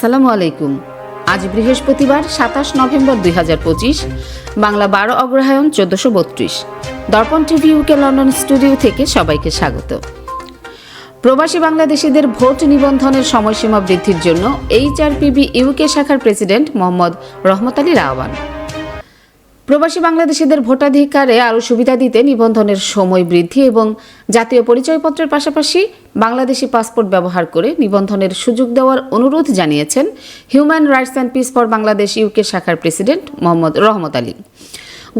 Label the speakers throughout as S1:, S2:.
S1: আসসালামু আলাইকুম। আজ বৃহস্পতিবার সাতাশ নভেম্বর দুই হাজার পঁচিশ, বাংলা বারো অগ্রহায়ণ চোদ্দশো বত্রিশ। দর্পণ টিভি ইউকে লন্ডন স্টুডিও থেকে সবাইকে স্বাগত। প্রবাসী বাংলাদেশিদের ভোট নিবন্ধনের সময়সীমা বৃদ্ধির জন্য এইচআরপিবি ইউকে শাখার প্রেসিডেন্ট মোহাম্মদ রহমত আলীর আহ্বান। প্রবাসী বাংলাদেশিদের ভোটাধিকারে আরও সুবিধা দিতে নিবন্ধনের সময় বৃদ্ধি এবং জাতীয় পরিচয়পত্রের পাশাপাশি বাংলাদেশি পাসপোর্ট ব্যবহার করে নিবন্ধনের সুযোগ দেওয়ার অনুরোধ জানিয়েছেন human rights and peace for Bangladesh UK শাখার প্রেসিডেন্ট মোহাম্মদ রহমত আলী।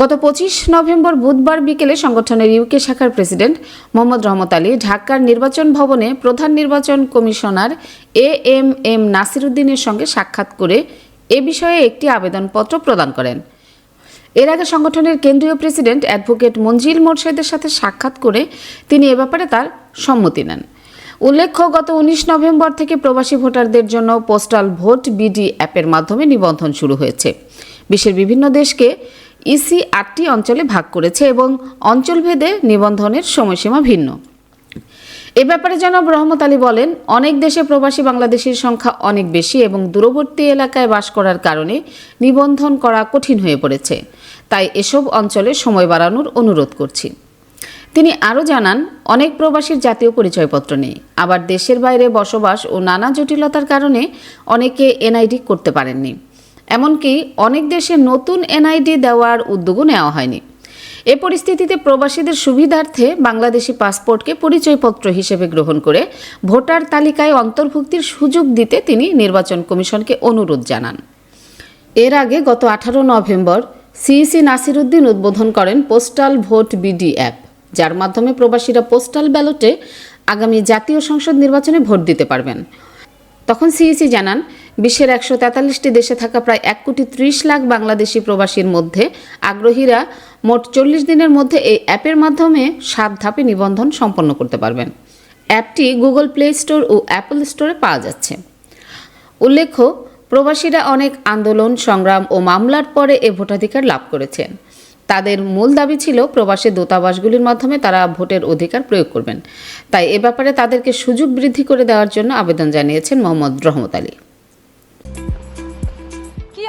S1: গত পঁচিশ নভেম্বর বুধবার বিকেলে সংগঠনের ইউকে শাখার প্রেসিডেন্ট মোহাম্মদ রহমত আলী ঢাকার নির্বাচন ভবনে প্রধান নির্বাচন কমিশনার এ এম এম নাসিরুদ্দিনের সঙ্গে সাক্ষাৎ করে এ বিষয়ে একটি আবেদনপত্র প্রদান করেন। এর আগে সংগঠনের কেন্দ্রীয় প্রেসিডেন্ট অ্যাডভোকেট মঞ্জিল মোরশেদের সাথে সাক্ষাৎ করে তিনি এ ব্যাপারে তার সম্মতি নেন। উল্লেখ্য, গত উনিশ নভেম্বর থেকে প্রবাসী ভোটারদের জন্য পোস্টাল ভোট বিডি অ্যাপের মাধ্যমে নিবন্ধন শুরু হয়েছে। বিশ্বের বিভিন্ন দেশকে ইসি আটটি অঞ্চলে ভাগ করেছে এবং অঞ্চলভেদে নিবন্ধনের সময়সীমা ভিন্ন। এ ব্যাপারে জনাব রহমত আলী বলেন, অনেক দেশে প্রবাসী বাংলাদেশের সংখ্যা অনেক বেশি এবং দূরবর্তী এলাকায় বাস করার কারণে নিবন্ধন করা কঠিন হয়ে পড়েছে। তাই এসব অঞ্চলে সময় বাড়ানোর অনুরোধ করছি। তিনি আরও জানান, অনেক প্রবাসীর জাতীয় পরিচয়পত্র নেই। আবার দেশের বাইরে বসবাস ও নানা জটিলতার কারণে অনেকে এনআইডি করতে পারেননি। এমনকি অনেক দেশে নতুন এনআইডি দেওয়ার উদ্যোগও নেওয়া হয়নি। এ পরিস্থিতিতে প্রবাসীদের সুবিধার্থে বাংলাদেশি পাসপোর্টকে পরিচয়পত্র হিসেবে গ্রহণ করে ভোটার তালিকায় অন্তর্ভুক্তির সুযোগ দিতে তিনি নির্বাচন কমিশনকে অনুরোধ জানান। এর আগে গত আঠারো নভেম্বর সিইসি নাসিরুদ্দিন উদ্বোধন করেন পোস্টাল ভোট বিডি অ্যাপ, যার মাধ্যমে প্রবাসীরা পোস্টাল ব্যালটে আগামী জাতীয় সংসদ নির্বাচনে ভোট দিতে পারবেন। তখন সিইসি জানান বিশ্বের একশো তেতাল্লিশটি দেশে থাকা প্রায় এক কোটি ত্রিশ লাখ বাংলাদেশি প্রবাসীর মধ্যে আগ্রহীরা মোট চল্লিশ দিনের মধ্যে এই অ্যাপের মাধ্যমে সাত ধাপে নিবন্ধন সম্পন্ন করতে পারবেন। অ্যাপটি গুগল প্লে স্টোর ও অ্যাপল স্টোরে পাওয়া যাচ্ছে। উল্লেখ্য, প্রবাসীরা অনেক আন্দোলন, সংগ্রাম ও মামলার পরে এ ভোটাধিকার লাভ করেছেন। তাদের মূল দাবি ছিল প্রবাসী দূতাবাসগুলির মাধ্যমে তারা ভোটের অধিকার প্রয়োগ করবেন। তাই এ ব্যাপারে তাদেরকে সুযোগ বৃদ্ধি করে দেওয়ার জন্য আবেদন জানিয়েছেন মোহাম্মদ রহমত আলী।